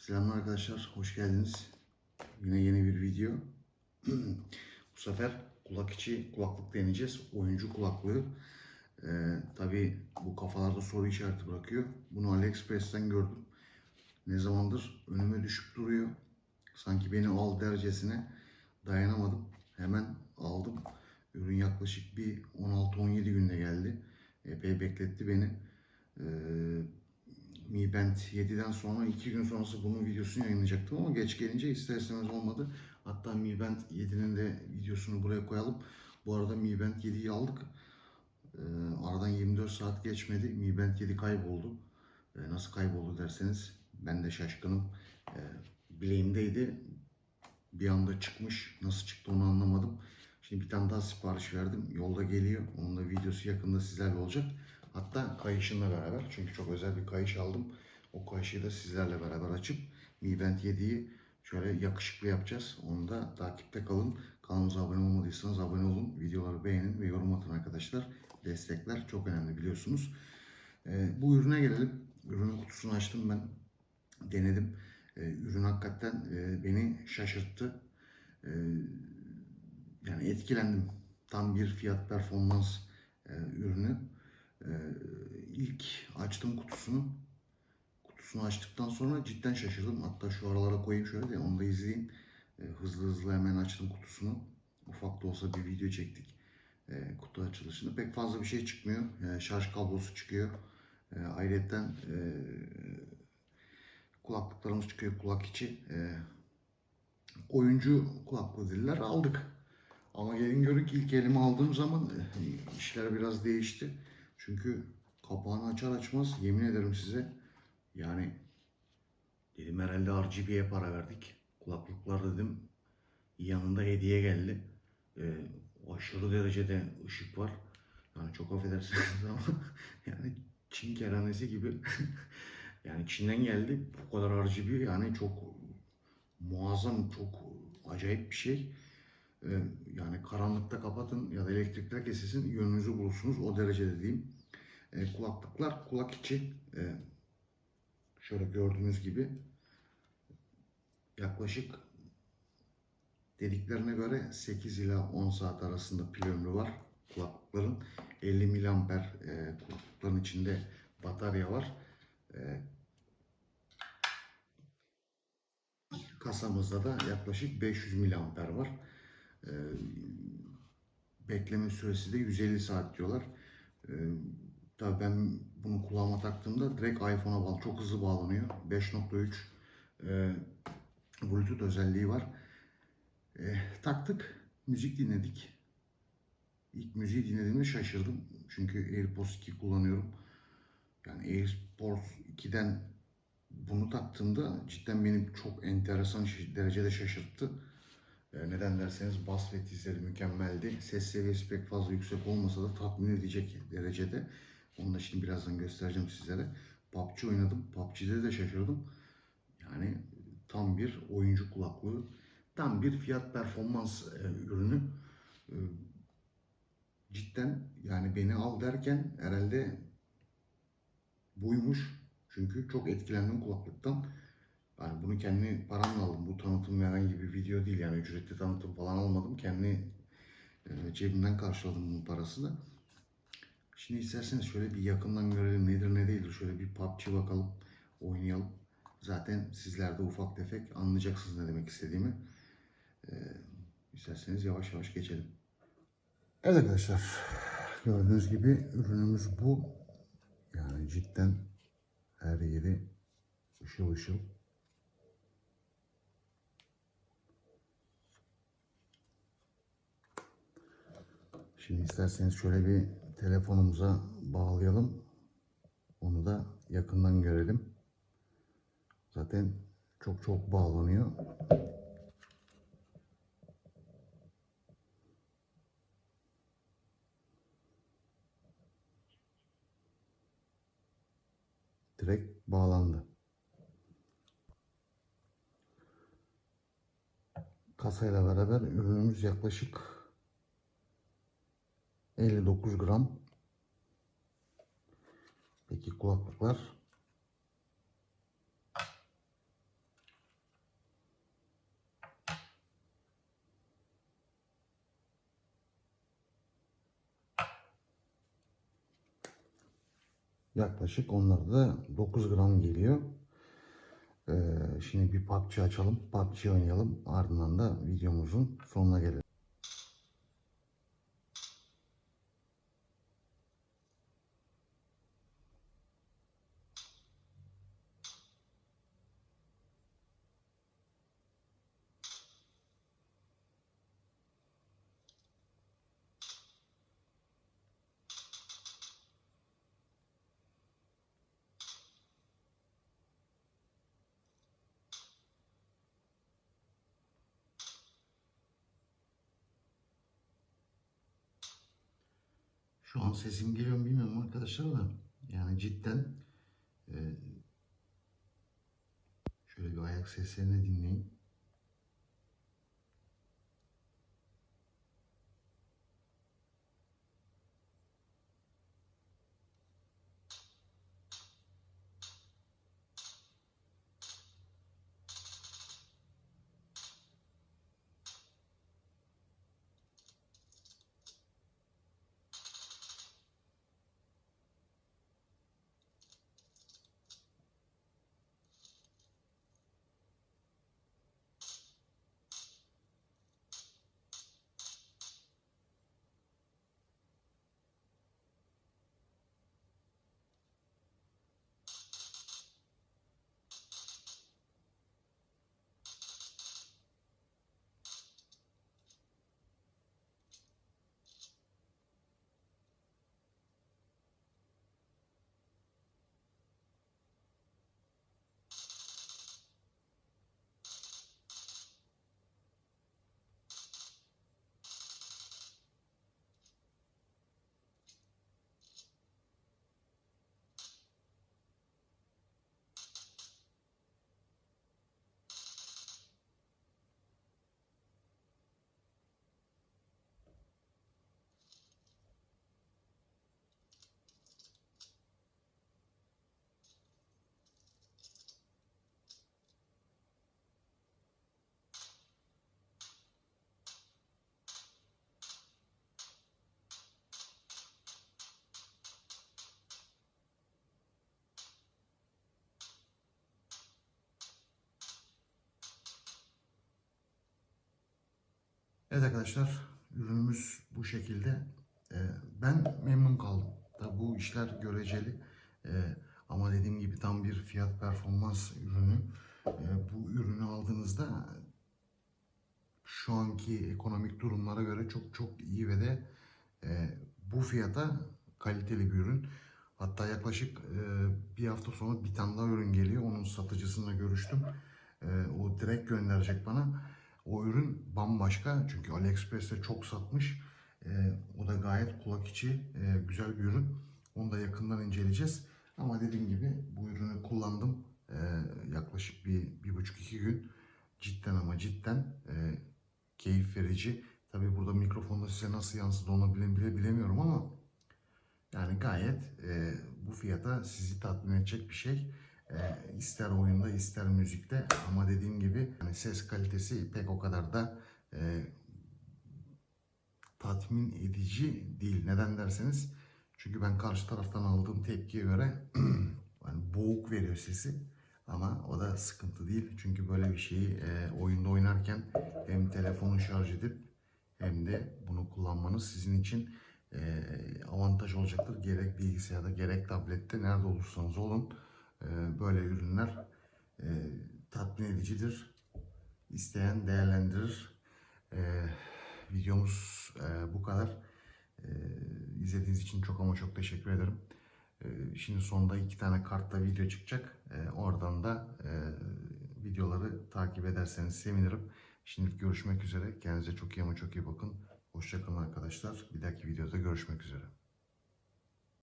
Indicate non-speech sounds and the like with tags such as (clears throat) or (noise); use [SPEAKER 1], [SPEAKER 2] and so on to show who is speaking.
[SPEAKER 1] Selamlar arkadaşlar, hoş geldiniz. Yine yeni bir video. (clears throat) Bu sefer kulak içi kulaklık deneyeceğiz. Oyuncu kulaklığı. Ee, Tabi bu kafalarda soru işareti bırakıyor. Bunu AliExpress'ten gördüm. Ne zamandır önüme düşüp duruyor. Sanki beni al derecesine dayanamadım. Hemen aldım. Ürün yaklaşık bir 16-17 günde geldi. Epey bekletti beni. Ee, Mi Band 7'den sonra 2 gün sonrası bunun videosunu yayınlayacaktım ama geç gelince ister istemez olmadı. Hatta Mi Band 7'nin de videosunu buraya koyalım. Bu arada Mi Band 7'yi aldık. Ee, aradan 24 saat geçmedi. Mi Band 7 kayboldu. Ee, nasıl kayboldu derseniz ben de şaşkınım. Ee, bileğimdeydi. Bir anda çıkmış. Nasıl çıktı onu anlamadım. Şimdi bir tane daha sipariş verdim. Yolda geliyor. Onun da videosu yakında sizlerle olacak. Hatta kayışınla beraber. Çünkü çok özel bir kayış aldım. O kayışı da sizlerle beraber açıp Mi Band 7'yi şöyle yakışıklı yapacağız. Onu da takipte kalın. Kanalımıza abone olmadıysanız abone olun. Videoları beğenin ve yorum atın arkadaşlar. Destekler çok önemli biliyorsunuz. Ee, bu ürüne gelelim. Ürünün kutusunu açtım ben. Denedim. Ee, ürün hakikaten e, beni şaşırttı. Ee, yani etkilendim. Tam bir fiyat performans e, ürünü. Ee, ilk açtım kutusunu. Kutusunu açtıktan sonra cidden şaşırdım. Hatta şu aralara koyayım şöyle de onu da izleyin. Ee, hızlı hızlı hemen açtım kutusunu. Ufak da olsa bir video çektik. Ee, kutu açılışında. Pek fazla bir şey çıkmıyor. Ee, şarj kablosu çıkıyor. Ee, ayrıca e, kulaklıklarımız çıkıyor kulak içi. Ee, oyuncu kulaklığı diller aldık. Ama gelin görün ki ilk elime aldığım zaman e, işler biraz değişti. Çünkü kapağını açar açmaz yemin ederim size yani dedim herhalde RGB'ye para verdik. Kulaklıklar dedim yanında hediye geldi. Ee, aşırı derecede ışık var. Yani çok affedersiniz ama (laughs) yani Çin kerhanesi gibi. (laughs) yani Çin'den geldi. Bu kadar RGB yani çok muazzam, çok acayip bir şey. Ee, yani karanlıkta kapatın ya da elektrikler kesilsin yönünüzü bulursunuz. O derecede diyeyim. Ee, kulaklıklar kulak içi. Ee, şöyle gördüğünüz gibi yaklaşık dediklerine göre 8 ila 10 saat arasında pil ömrü var kulaklıkların. 50 miliamper e, kulaklıkların içinde batarya var. E, kasamızda da yaklaşık 500 miliamper var. E, bekleme süresi de 150 saat diyorlar. E, tabii ben bunu kulağıma taktığımda direkt iPhone'a bağlı. Çok hızlı bağlanıyor. 5.3 e, Bluetooth özelliği var. E, taktık, müzik dinledik. İlk müziği dinlediğimde şaşırdım. Çünkü AirPods 2 kullanıyorum. Yani AirPods 2'den bunu taktığımda cidden beni çok enteresan derecede şaşırttı. E, neden derseniz bas ve tizleri mükemmeldi. Ses seviyesi pek fazla yüksek olmasa da tatmin edecek derecede. Onu da şimdi birazdan göstereceğim sizlere. PUBG oynadım. PUBG'de de şaşırdım. Yani tam bir oyuncu kulaklığı. Tam bir fiyat performans e, ürünü. E, cidden yani beni al derken herhalde buymuş. Çünkü çok etkilendim kulaklıktan. Yani bunu kendi paramla aldım. Bu tanıtım herhangi bir video değil yani ücretli tanıtım falan almadım. Kendi e, cebimden karşıladım bunun parasını. Şimdi isterseniz şöyle bir yakından görelim nedir ne değildir. Şöyle bir PUBG bakalım, oynayalım. Zaten sizler de ufak tefek anlayacaksınız ne demek istediğimi. Ee, isterseniz yavaş yavaş geçelim. Evet arkadaşlar, gördüğünüz gibi ürünümüz bu. Yani cidden her yeri ışıl ışıl. Şimdi isterseniz şöyle bir telefonumuza bağlayalım. Onu da yakından görelim. Zaten çok çok bağlanıyor. Direkt bağlandı. Kasayla beraber ürünümüz yaklaşık 59 gram. Peki kulaklıklar? Yaklaşık onlarda da 9 gram geliyor. Ee, şimdi bir PUBG açalım. PUBG oynayalım. Ardından da videomuzun sonuna gelelim. Şu an sesim geliyor mu bilmiyorum arkadaşlar da. Yani cidden e, şöyle bir ayak seslerini dinleyin. Evet arkadaşlar ürünümüz bu şekilde. Ee, ben memnun kaldım. Tabi bu işler göreceli. Ee, ama dediğim gibi tam bir fiyat performans ürünü. Ee, bu ürünü aldığınızda şu anki ekonomik durumlara göre çok çok iyi ve de e, bu fiyata kaliteli bir ürün. Hatta yaklaşık e, bir hafta sonra bir tane daha ürün geliyor. Onun satıcısıyla görüştüm. O direkt gönderecek bana. O ürün bambaşka çünkü AliExpress'te çok satmış. E, o da gayet kulak içi e, güzel bir ürün. Onu da yakından inceleyeceğiz. Ama dediğim gibi bu ürünü kullandım. E, yaklaşık bir, bir buçuk iki gün. Cidden ama cidden e, keyif verici. Tabi burada mikrofonda size nasıl yansıdı onu bile, bile bilemiyorum ama yani gayet e, bu fiyata sizi tatmin edecek bir şey. E, ister oyunda ister müzikte ama dediğim gibi yani ses kalitesi pek o kadar da e, tatmin edici değil. Neden derseniz çünkü ben karşı taraftan aldığım tepkiye göre (clears throat) yani boğuk veriyor sesi. Ama o da sıkıntı değil. Çünkü böyle bir şeyi e, oyunda oynarken hem telefonu şarj edip hem de bunu kullanmanız sizin için e, avantaj olacaktır. Gerek bilgisayarda gerek tablette nerede olursanız olun böyle ürünler e, tatmin edicidir. İsteyen değerlendirir. E, videomuz e, bu kadar. E, izlediğiniz için çok ama çok teşekkür ederim. Şimdi sonunda iki tane kartla video çıkacak. Oradan da e, videoları takip ederseniz sevinirim. Şimdi görüşmek üzere. Kendinize çok iyi ama çok iyi bakın. Hoşçakalın arkadaşlar. Bir dahaki videoda görüşmek üzere.